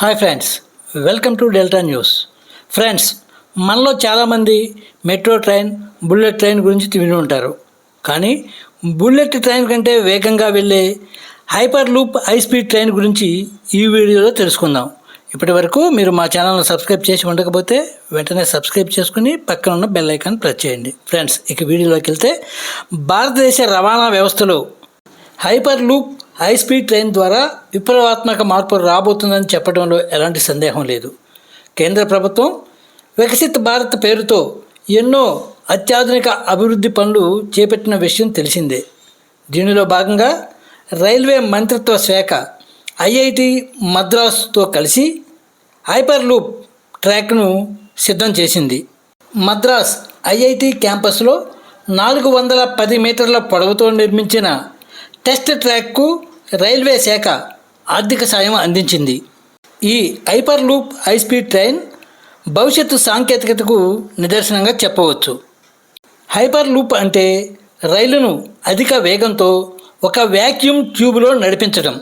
Hi friends welcome to Delta News. Friends మనలో చాలామంది metro train bullet train గురించి విని ఉంటారు. కానీ బుల్లెట్ ట్రైన్ కంటే వేగంగా వెళ్ళే hyperloop high speed train గురించి ఈ వీడియోలో తెలుసుకుందాం. ఇప్పటి వరకు మీరు మా ఛానల్ను సబ్స్క్రైబ్ చేసి ఉండకపోతే వెంటనే సబ్స్క్రైబ్ చేసుకుని పక్కన ఉన్న బెల్ ఐకాన్ ప్రెస్ చేయండి. ఫ్రెండ్స్ ఇక వీడియోలోకి వెళ్తే భారతదేశ రవాణా వ్యవస్థలో hyperloop high speed train ద్వారా విప్లవాత్మక మార్పు రాబోతుందని చెప్పడంలో ఎలాంటి సందేహం లేదు. కేంద్ర ప్రభుత్వం వికసిత్ భారత్ పేరుతో ఎన్నో అత్యాధునిక అభివృద్ధి పనులు చేపట్టిన విషయం తెలిసిందే. దీనిలో భాగంగా రైల్వే మంత్రిత్వ శాఖ ఐఐటి మద్రాసుతో కలిసి హైపర్ లూప్ ట్రాక్ను సిద్ధం చేసింది. మద్రాస్ ఐఐటి క్యాంపస్లో నాలుగు వందల పది మీటర్ల పొడవుతో నిర్మించిన టెస్ట్ ట్రాక్కు రైల్వే శాఖ ఆర్థిక సాయం అందించింది. ఈ hyperloop high speed train భవిష్యత్తు సాంకేతికతకు నిదర్శనంగా చెప్పవచ్చు. హైపర్ లూప్ అంటే రైలును అధిక వేగంతో ఒక వ్యాక్యూమ్ ట్యూబ్లో నడిపించడం.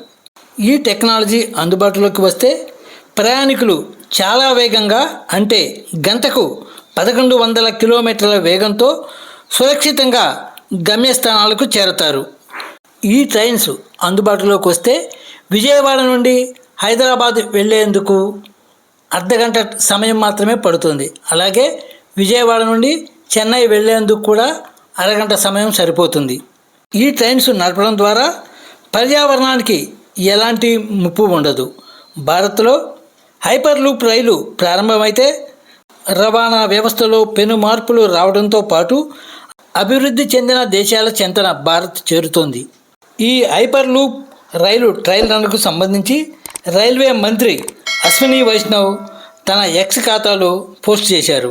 ఈ టెక్నాలజీ అందుబాటులోకి వస్తే ప్రయాణికులు చాలా వేగంగా అంటే గంటకు పదకొండు వందల కిలోమీటర్ల వేగంతో సురక్షితంగా గమ్యస్థానాలకు చేరతారు. ఈ ట్రైన్స్ అందుబాటులోకి వస్తే విజయవాడ నుండి హైదరాబాద్ వెళ్ళేందుకు అర్ధగంట సమయం మాత్రమే పడుతుంది. అలాగే విజయవాడ నుండి చెన్నై వెళ్ళేందుకు కూడా అరగంట సమయం సరిపోతుంది. ఈ ట్రైన్స్ నడపడం ద్వారా పర్యావరణానికి ఎలాంటి ముప్పు ఉండదు. భారత్లో హైపర్ లూప్ రైలు ప్రారంభమైతే రవాణా వ్యవస్థలో పెను మార్పులు రావడంతో పాటు అభివృద్ధి చెందిన దేశాల చెంతన భారత్ చేరుతోంది. ఈ హైపర్ లూప్ రైలు ట్రయల్ రన్కు సంబంధించి రైల్వే మంత్రి అశ్విని వైష్ణవ్ తన ఎక్స్ ఖాతాలో పోస్ట్ చేశారు.